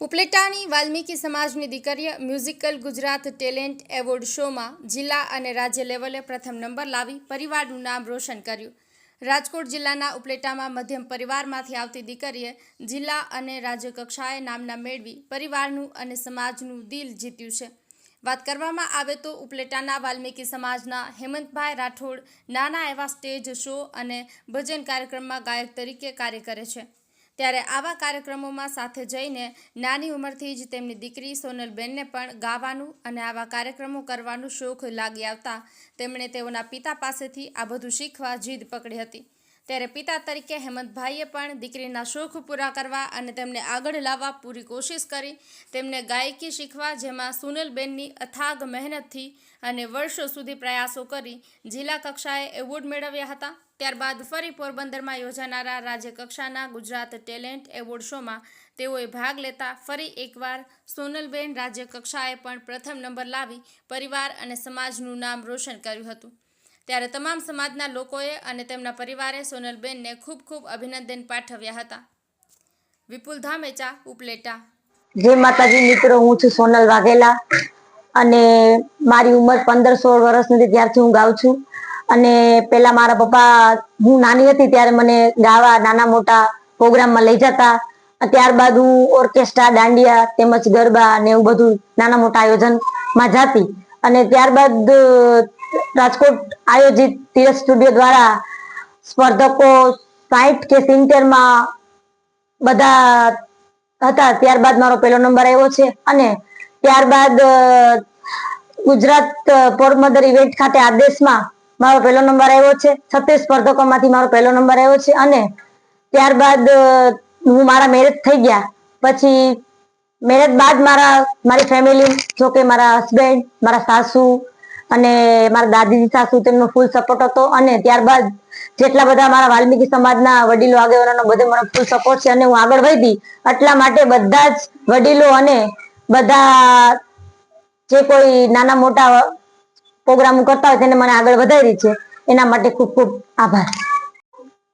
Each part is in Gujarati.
ઉપલેટાની વાલ્મીકી સમાજની દીકરીએ મ્યુઝિકલ ગુજરાત ટેલેન્ટ એવોર્ડ શોમાં જિલ્લા અને રાજ્ય લેવલે પ્રથમ નંબર લાવી પરિવારનું નામ રોશન કર્યું. રાજકોટ જિલ્લાના ઉપલેટામાં મધ્યમ પરિવારમાંથી આવતી દીકરીએ જિલ્લા અને રાજ્ય કક્ષાએ નામના મેળવી પરિવારનું અને સમાજનું દિલ જીત્યું છે. વાત કરવામાં આવે તો ઉપલેટાના વાલ્મીકી સમાજના હેમંતભાઈ રાઠોડ નાના એવા સ્ટેજ શો અને ભજન કાર્યક્રમમાં ગાયક તરીકે કાર્ય કરે છે. ત્યારે આવા કાર્યક્રમોમાં સાથે જઈને નાની ઉંમરથી જ તેમની દીકરી સોનલબેનને પણ ગાવાનું અને આવા કાર્યક્રમો કરવાનું શોખ લાગી આવતા તેમણે તેઓના પિતા પાસેથી આ બધું શીખવા જીદ પકડી હતી. ત્યારે પિતા તરીકે હેમંતભાઈએ પણ દીકરીના શોખ પૂરા કરવા અને તેમને આગળ લાવવા પૂરી કોશિશ કરી. તેમને ગાયકી શીખવા, જેમાં સુનિલબેનની અથાગ મહેનતથી અને વર્ષો સુધી પ્રયાસો કરી જિલ્લા કક્ષાએ એવોર્ડ મેળવ્યા હતા. ત્યારબાદ ફરી પોરબંદરમાં યોજાનારા રાજ્ય કક્ષાના ગુજરાત ટેલેન્ટ એવોર્ડ શોમાં તેઓએ ભાગ લેતા ફરી એકવાર સોનલબેન રાજ્ય કક્ષાએ પણ પ્રથમ નંબર લાવી પરિવાર અને સમાજનું નામ રોશન કર્યું હતું. ત્યારે તમામ સમાજના લોકોએ અને તેમના પરિવારે સોનલબેનને ખૂબ ખૂબ અભિનંદન પાઠવ્યા હતા. વિપુલ ધામેચા, ઉપલેટા. જય માતાજી મિત્રો, હું છું સોનલ વાઘેલા અને મારી ઉંમર પંદર સોળ વર્ષ નથી ત્યારથી હું ગાઉં છું. અને પેલા મારા પપ્પા, હું નાની હતી ત્યારે મને ગાવા નાના મોટા પ્રોગ્રામમાં લઈ જતા. ત્યારબાદ હું ઓર્કેસ્ટ્રા, દાંડિયા તેમજ ગરબા ને એવું બધું નાના મોટા આયોજનમાં જાતી. અને ત્યારબાદ રાજકોટ આયોજિત તીરથ સ્ટુડિયો દ્વારા સ્પર્ધકો સાહીઠ કે સિત્તેરમાં બધા હતા. ત્યારબાદ મારો પહેલો નંબર આવ્યો છે અને ત્યારબાદ ગુજરાત પોરબંદર ઇવેન્ટ ખાતે આદેશમાં મારો પહેલો નંબર આવ્યો છે. છત્રીસ સ્પર્ધકોમાંથી મારો પહેલો નંબર આવ્યો છે અને ત્યારબાદ હું મારા મેરેજ થઈ ગયા. પછી મેરેજ બાદ મારા, મારી ફેમિલી જો કે મારા હસબન્ડ મારા સાસુ અને મારા દાદીજી સાસુ તેમનો ફૂલ સપોર્ટ હતો અને ત્યારબાદ જેટલા બધા મારા વાલ્મીકી સમાજના વડીલો આગેવાનો બધે મને ફૂલ સપોર્ટ છે અને હું આગળ વધી એટલા માટે બધા જ વડીલો અને બધા જે કોઈ નાના મોટા પ્રોગ્રામો કરતા હોય તેને મને આગળ વધારી છે. એના માટે ખૂબ ખૂબ આભાર.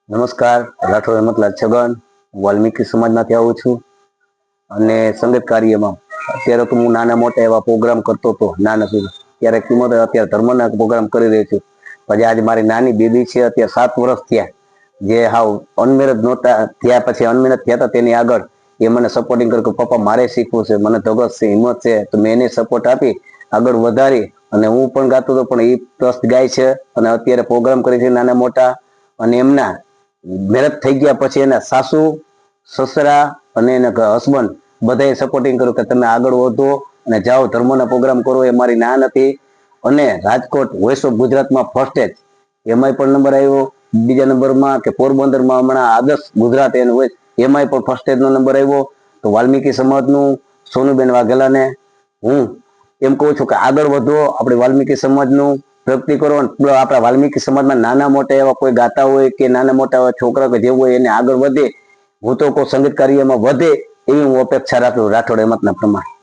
નમસ્કાર, રાઠોડ હેમતલાલ છગન વાલ્મીકી સમાજમાંથી આવું છું. અને સંગીત કાર્યમાં અત્યારે તો હું નાના મોટા એવા પ્રોગ્રામ કરતો હતો નાના સુધી ત્યારે કિંમત અત્યારે ધર્મના પ્રોગ્રામ કરી રહ્યો છું. પછી આજે મારી નાની બેબી છે, અત્યારે સાત વર્ષ થયા. જે હાવ અનમેરેજ નહોતા, થયા પછી અનમેરેજ થયા તેની આગળ એ મને સપોર્ટિંગ કર્યું પપ્પા, મારે શીખવું છે, મને ધગસ છે, હિંમત છે, તો મેં એને સપોર્ટ આપી, આગળ વધારી. અને હું પણ ગાતો હતો, પણ એ ટ્રસ્ટ ગાય છે. અને અત્યારે પ્રોગ્રામ કરે છે નાના મોટા. અને એમના મેરેજ થઈ ગયા પછી એના સાસુ, સસરા અને એના હસબન્ડ બધાએ સપોર્ટિંગ કર્યું કે, તમે આગળ વધો અને જાઓ, ધર્મના પ્રોગ્રામ કરો, એ મારી ના નથી. અને રાજકોટ વોઇસ ઓફ ગુજરાતમાં ફર્સ્ટ જ. એમાંય પણ નંબર આવ્યો. બીજા નંબરમાં કે પોરબંદરમાં હમણાં આદર્શ ગુજરાત એનું હોય, એમાંય પણ ફર્સ્ટ નો નંબર આવ્યો. તો વાલ્મીકી સમાજનું, સોનુબેન વાઘેલાને હું એમ કહું છું કે આગળ વધો, આપણે વાલ્મીકી સમાજનું પ્રગતિ કરો. આપણા વાલ્મીકી સમાજમાં નાના મોટા એવા કોઈ ગાતા હોય કે નાના મોટા એવા છોકરા કે જેવું હોય, એને આગળ વધે. હું તો કોઈ સંગીત કાર્યમાં વધે, એવી હું અપેક્ષા રાખું, રાઠોડ એમતના પ્રમાણે.